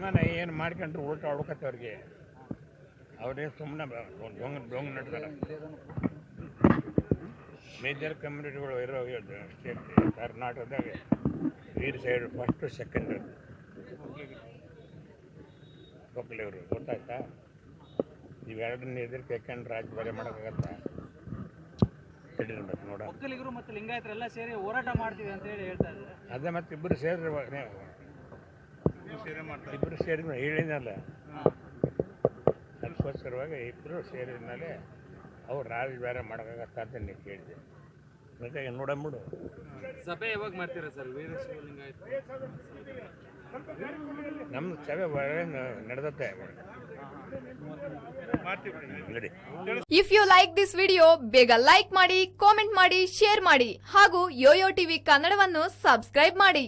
ಮಾಡ್ಕೊಂಡ್ರೆ ಉಲ್ಟಾ ಹೊಡ್ಕತ್ತೆ ಅವ್ರಿಗೆ ಅವ್ರೇ ಸುಮ್ಮನೆ ಡೊಂಗ್ ಡೊಂಗ್ ನಡ್ತಾರೆ ಮೇಜರ್ ಕಮ್ಯುನಿಟಿಗಳು ಇರೋ ಸ್ಟೇಟ್ ಕರ್ನಾಟಕದಾಗ ವೀರ್ ಸೈಡ್ ಫಸ್ಟು ಸೆಕೆಂಡ್ ಒಕ್ಕಲಿಗರು ಗೊತ್ತಾಯ್ತಾ? ಇವೆರಡನ್ನ ಎದುರು ಸೆಕೆಂಡ್ ರಾಜ್ಯ ಬಲೆ ಮಾಡೋಕ್ಕಾಗತ್ತಾ? ಹಿಡಿರ್ಬೇಕು ನೋಡ. ಒಕ್ಕಲಿಗರು ಮತ್ತು ಲಿಂಗಾಯತರೆಲ್ಲ ಸೇರಿ ಹೋರಾಟ ಮಾಡ್ತೀವಿ ಅಂತ ಹೇಳಿ ಹೇಳ್ತಾ ಇದ್ದಾರೆ. ಅದೇ ಮತ್ತೆ ಇಬ್ಬರು ಸೇರಿ ಇಬ್ಬರು ಸೇರಿ ಹೇಳಿದ್ನಲ್ಲ. ಅದಕ್ಕೋಸ್ಕರವಾಗಿ ಇಬ್ಬರು ಸೇರಿದ ಮೇಲೆ ಅವ್ರು ರಾಜ ಬೇರೆ ಮಾಡೋಕ್ಕಾಗತ್ತ ಅಂತ ನೀವು ಕೇಳಿದೆ. ಮತ್ತೆ ನೋಡಂಬಿಡು ಸಭೆ ಯಾವಾಗ ಮಾಡ್ತೀರಾ ಸರ್? ನಮ್ಮ ಸಭೆ ನಡೆದತ್ತೆ ನಡಿ. If you like this video ಬೇಗ ಲೈಕ್ ಮಾಡಿ ಕಾಮೆಂಟ್ ಮಾಡಿ ಶೇರ್ ಮಾಡಿ ಹಾಗೂ ಯೋಯೋ ಟಿವಿ ಕನ್ನಡವನ್ನು ಸಬ್ಸ್ಕ್ರೈಬ್ ಮಾಡಿ.